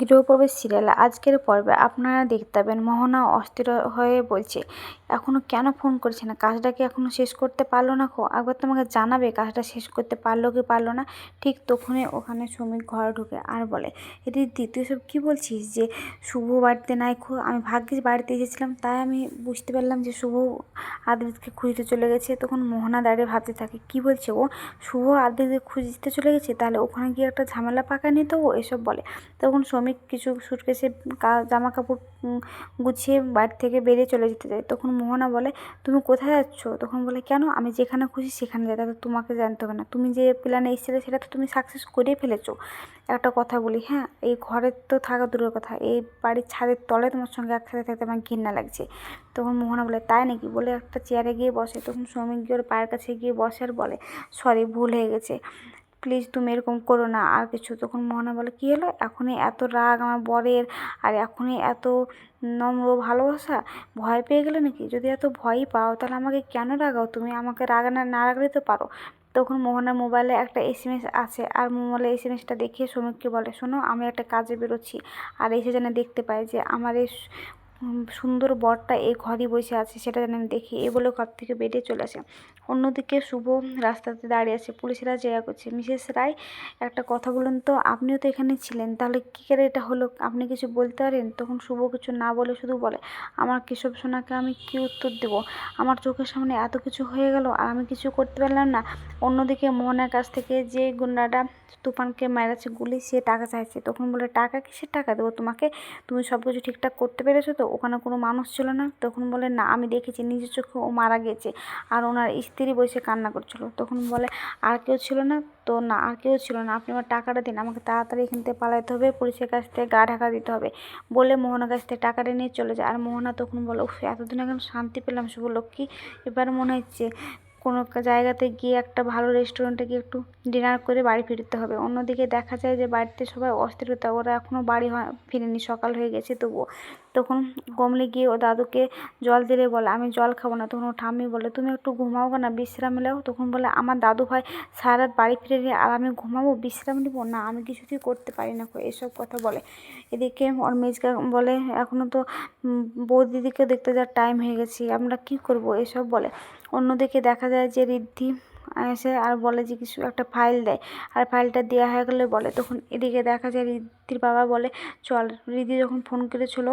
গৃহপ্রবেশ serial. আজকের পর্বে আপনারা দেখতে পাবেন মোহনা অস্থির হয়ে বলছে এখনও কেন ফোন করছে না? কাজটা কি এখনও শেষ করতে পারল না খো? একবার তো আমাকে জানাবে কাজটা শেষ করতে পারল কি পারল না? ঠিক তখনই ওখানে শ্রমিক ঘরে ঢুকে আর বলে রিদ্ধি দ্বিতীয় সব কী বলছিস যে শুভ বাড়িতে নাই খো? আমি ভাগ্যিস বাড়িতে এসেছিলাম, তাই আমি বুঝতে পারলাম যে শুভ আদ্রিতকে খুঁজতে চলে গেছে। তখন মোহনা দাঁড়িয়ে ভাবতে থাকে, কী বলছে ও? শুভ আদ্রিতকে খুঁজতে চলে গেছে? তাহলে ওখানে গিয়ে একটা ঝামেলা পাকা নিত ও? এসব বলে। তখন শ্রমিক কিছু সুটকেসে জামা কাপড় গুছিয়ে বাড়ি থেকে বেরিয়ে চলে যেতে চায় তখন মোহনা বলে, তুমি কোথায় যাচ্ছ? তখন বলে, কেন? আমি যেখানে খুশি সেখানে যাই। তাতে তোমাকে জানতে হবে না। তুমি যে প্ল্যানে এসেছিলে সেটা তো তুমি সাকসেস করে ফেলেছো। একটা কথা বলি হ্যাঁ? এই ঘরের তো থাকা দূরের কথা। এই বাড়ির ছাদের তলে তোমার সঙ্গে একসাথে থাকতে আমার ঘৃণা লাগছে। তখন মোহনা বলে, তাই নাকি? বলে, একটা চেয়ারে গিয়ে বসে। তখন শ্রমিক গিয়ে ওর পায়ের কাছে গিয়ে বসে আর বলে সরি ভুল হয়ে গেছে। প্লিজ তুমি এরকম করো না। আর কিছু তখন মোহনা বলে, কী হলো? এখনই এত রাগ আমার বরের, আর এখনই এত নম্র ভালোবাসা? ভয় পেয়ে গেলে নাকি? যদি এত ভয়ই পাও, তাহলে আমাকে কেন রাগাও? তুমি আমাকে রাগানা, না না রাগলে তো পারো। তখন মোহনার মোবাইলে একটা এসএমএস আছে, আর মোবাইলে এসএমএসটা দেখে শ্রমিককে বলে, শোনো, আমি একটা কাজে বেরোচ্ছি। আর এসে যেন দেখতে পাই যে আমার এই সুন্দর বরটা এই ঘরই বসে আছে, সেটা যেন আমি দেখি। এ বলে ঘর থেকে বেরিয়ে চলে আসে। অন্যদিকে শুভ রাস্তাতে দাঁড়িয়ে আছে। পুলিশেরা জেরা করছে। মিসেস রায়, একটা কথা বলুন তো, আপনিও তো এখানে ছিলেন, তাহলে কী করে এটা হলো? আপনি কিছু বলতে পারেন? তখন শুভ কিছু না বলে শুধু বলে, আমার কেশব সোনাকে আমি কী উত্তর দেব? আমার চোখের সামনে এত কিছু হয়ে গেল আর আমি কিছু করতে পারলাম না। অন্যদিকে মোহনের কাছ থেকে যে গুন্ডাটা তুফানকে মেরেছে গুলি, সে টাকা চাইছে। তখন বলে, টাকা কিসের টাকা দেবো তোমাকে? তুমি সব কিছু ঠিকঠাক করতে পেরেছ তো? ওখানে কোনো মানুষ ছিল না? তখন বলে, না, আমি দেখেছি, নিজের চোখে ও মারা গেছে আর ওনার স্ত্রী বসে কান্না করছিল। তখন বলে, আর কেউ ছিল না তো না, আর কেউ ছিল না। আপনি আমার টাকাটা দিন, আমাকে তাড়াতাড়ি এখান থেকে পালাতে হবে, পুলিশের কাছ থেকে গা ঢাকা দিতে হবে। বলে মোহনার কাছ থেকে টাকাটা নিয়ে চলে যায়। আর মোহনা তখন বলে, উফ, এতদিন এখন শান্তি পেলাম, শুভ লক্ষ্মী। এবার মনে হচ্ছে কোনো জায়গাতে গিয়ে একটা ভালো রেস্টুরেন্টে গিয়ে একটু ডিনার করে বাড়ি ফিরতে হবে। অন্যদিকে দেখা যায় যে বাড়িতে সবাই অস্থিরতা, ওরা এখনও বাড়ি হয় ফিরেনি, সকাল হয়ে গেছে তবুও। তখন কমলি গিয়ে ও দাদুকে জল দিলে বলে, আমি জল খাব না। তখন ও ঠাম্মি বলে, তুমি একটু ঘুমাও না বিশ্রাম নাও। তখন বলে, আমার দাদু ভাই সারা বাড়ি ফিরে আর আমি ঘুমাবো? বিশ্রাম নিবো? না, আমি কিছুতেই করতে পারি না। এসব কথা বলে। এদিকে ওর মেজকা বলে এখনও তো বৌদিদিকে দেখতে যাওয়ার টাইম হয়ে গেছে, আমরা কি করব? এসব বলে। অন্যদিকে দেখা যায় যে রিদ্ধি এসে আর বলে যে কিছু একটা ফাইল দেয়। আর ফাইলটা দেওয়া হয়ে গেলে বলে, তখন এদিকে দেখা যায় রিদ্ধির বাবা বলে, চল রিদ্ধি যখন ফোন করেছিল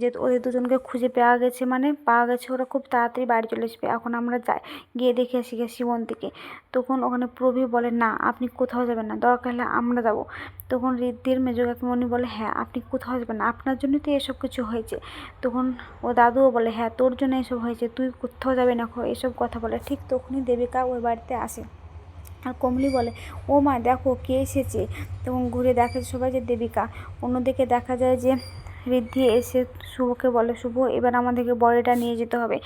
যে ওদের দুজনকে খুঁজে পাওয়া গেছে মানে পাওয়া গেছে, ওরা খুব তাড়াতাড়ি বাড়ি চলে আসবে এখন আমরা যাই, গিয়ে দেখে আসি গে শিবন্তীকে তখন ওখানে প্রভি বলে, না, আপনি কোথাও যাবেন না, দরকার হলে আমরা যাব। তখন রিদ্ধির মেজো কাকিমণি বলে হ্যাঁ আপনি কোথাও যাবেন না, আপনার জন্যই তো এসব কিছু হয়েছে। তখন ও দাদুও বলে হ্যাঁ তোর জন্য এসব হয়েছে, তুই কোথাও যাবে না, এসব কথা বলে। ঠিক তখনই দেবিকা ওই বাড়িতে আসে। আর কমলি বলে, ও মা, দেখো কে এসেছে? তখন ঘুরে দেখা সবাই যে দেবিকা। অন্যদিকে দেখা যায় যে ঋদ্ধি এসে শুভকে বলে, শুভ, এবার আমাদেরকে বডিটা নিয়ে যেতে হবে।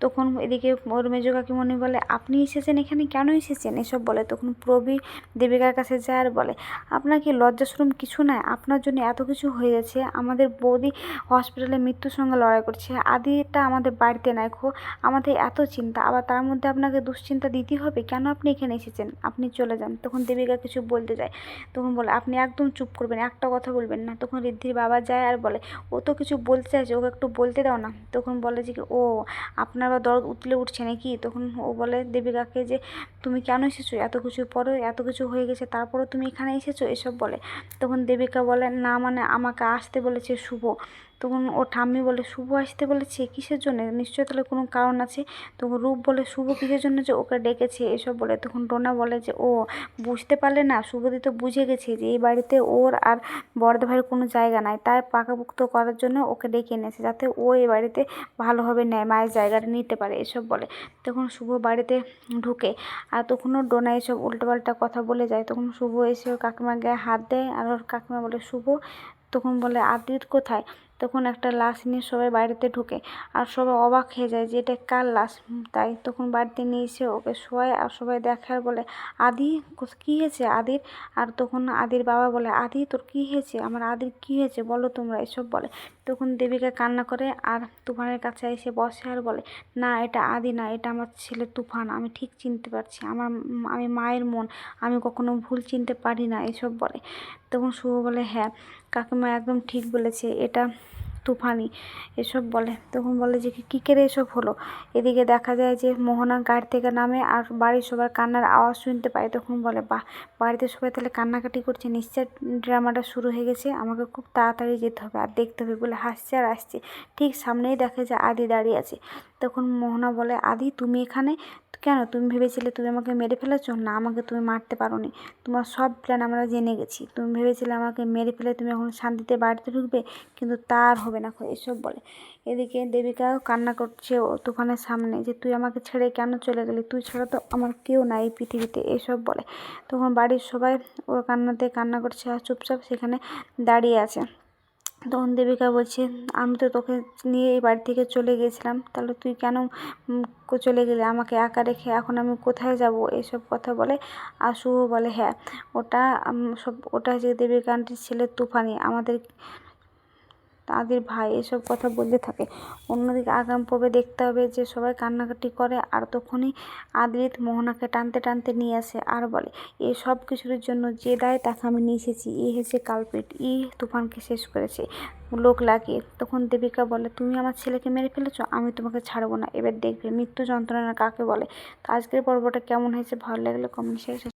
তখন এদিকে ওর মেজো কাকিমণি বলে, আপনি এসেছেন এখানে? কেন এসেছেন? এসব বলে। তখন প্রবী দেবিকার কাছে যায় আর বলে, আপনার কি লজ্জাশ্রম কিছু নাই? আপনার জন্য এত কিছু হয়ে যাচ্ছে। আমাদের বৌদি হসপিটালে মৃত্যুর সঙ্গে লড়াই করছে। আদিটা আমাদের বাড়িতে নাই খো। আমাদের এত চিন্তা। আবার তার মধ্যে আপনাকে দুশ্চিন্তা দিতে হবে? কেন আপনি এখানে এসেছেন? আপনি চলে যান। তখন দেবিকা কিছু বলতে যায়। তখন বলে, আপনি একদম চুপ করবেন, একটা কথা বলবেন না। তখন ঋদ্ধির বাবা যায় আর বলে ও তো কিছু বলতে চাইছে, ওকে একটু বলতে দাও না। তখন বলে যে কি, ও, আপনার বা দরদ উতলে উঠছে নাকি? তখন ও বলে, দেবিকাকে যে তুমি কেন এসেছ? এত কিছু পরে এত কিছু হয়ে গেছে, তারপরেও তুমি এখানে এসেছ? এসব বলে। তখন দেবিকা বলে, না মানে আমাকে আসতে বলেছে শুভ। তখন ও ঠাম্মি বলে, শুভ আসতে বলেছে? কিসের জন্য? নিশ্চয়ই তাহলে কোনো কারণ আছে? তখন রূপ বলে, শুভ কিসের জন্য যে ওকে ডেকেছে? এসব বলে। তখন ডোনা বলে যে, ও বুঝতে পারলে না, শুভদি তো বুঝে গেছে যে এই বাড়িতে ওর আর বড়দা ভাইয়ের কোনো জায়গা নাই, তাই পাকাপুক্ত করার জন্য ওকে ডেকে এনেছে যাতে ও এ বাড়িতে ভালোভাবে নেয় মায়ের জায়গাটা নিতে পারে, এসব বলে। তখন শুভ বাড়িতে ঢুকে আর তখনও ডোনা এসব উল্টোপাল্টা কথা বলে যায়। তখন শুভ এসে ওর কাকিমা গায়ে হাত দেয় আর ওর কাকিমা বলে, শুভ? তখন বলে আদিত কোথায়? তখন একটা লাশ নিয়ে সবাই বাড়িতে ঢোকে আর সবাই অবাক হয়ে যায় যে এটা কার লাশ? তাই তখন বাড়িতে নিয়ে এসে ওকে শোয়ায় আর সবাই দেখার বলে, আদি, কী হয়েছে আদির? আর তখন আদির বাবা বলে, আদি, তোর কী হয়েছে? আমার আদির কী হয়েছে? বলো তোমরা, এসব বলে। তখন দেবিকা কান্না করে আর তুফানের কাছে এসে বসে আর বলে, না, এটা আদি না, এটা আমার ছেলে তুফান, আমি ঠিক চিনতে পারছি, আমার আমি মায়ের মন, আমি কখনো ভুল চিনতে পারি না, এসব বলে। তখন শুভ বলে হ্যাঁ কাকিমা একদম ঠিক বলেছে, এটা তুফানি, এসব বলে। তখন বলে যে, কী করে এসব হলো? এদিকে দেখা যায় যে মোহনা গাড়ি থেকে নামে আর বাড়ির সবার কান্নার আওয়াজ শুনতে পায়। তখন বলে, বাহ, বাড়িতে সবাই তাহলে কান্নাকাটি করছে। নিশ্চয় ড্রামাটা শুরু হয়ে গেছে। আমাকে খুব তাড়াতাড়ি যেতে হবে। আর দেখতে হবে। বলে হাসছে আর আসছে। ঠিক সামনেই দেখে যে আদি দাঁড়িয়ে আছে। তখন মোহনা বলে, আদি, তুমি এখানে? কেন? তুমি ভেবেছিলে তুমি আমাকে মেরে ফেলেছো? না, আমাকে তুমি মারতে পারোনি। তোমার সব প্ল্যান আমরা জেনে গেছি। তুমি ভেবেছিলে আমাকে মেরে ফেলে তুমি এখন শান্তিতে বাড়িতে ঢুকবে? কিন্তু তার হবে না এসব বলে। এদিকে দেবিকাও কান্না করছে ও তুফানের সামনে যে, তুই আমাকে ছেড়ে কেন চলে গেলি? তুই ছাড়া তো আমার কেউ নাই এই পৃথিবীতে। এসব বলে। তখন বাড়ির সবাই ওর কান্নাতে কান্না করছে আর চুপচাপ সেখানে দাঁড়িয়ে আছে। তখন দেবিকা বলছে, আমি তো তোকে নিয়ে এই বাড়ি থেকে চলে গেছিলাম তাহলে তুই কেন চলে গেলে? আমাকে একা রেখে এখন আমি কোথায় যাব? এইসব কথা বলে আর শুভ বলে হ্যাঁ ওটা সব, ওটা হচ্ছে দেবিকা আন্টির ছেলে তুফানি, আমাদের তাদের ভাই এসব কথা বলতে থাকে। অন্যদিকে আগাম পর্বে দেখতে হবে যে সবাই কান্নাকাটি করে আর তখনই আদ্রিত মোহনাকে টানতে টানতে নিয়ে আসে আর বলে এই সব কিছুর জন্য যে দায় তাকে আমি নিয়ে এসেছি। ই হচ্ছে কালপিট। ই তুফানকে শেষ করেছে। লোক লাগিয়ে তখন দেবিকা বলে, তুমি আমার ছেলেকে মেরে ফেলেছো? আমি তোমাকে ছাড়বো না। এবার দেখবে মৃত্যু যন্ত্রণা কাকে বলে। তো আজকের পর্বটা কেমন হয়েছে ভালো লাগলে কমেন্ট সেকশন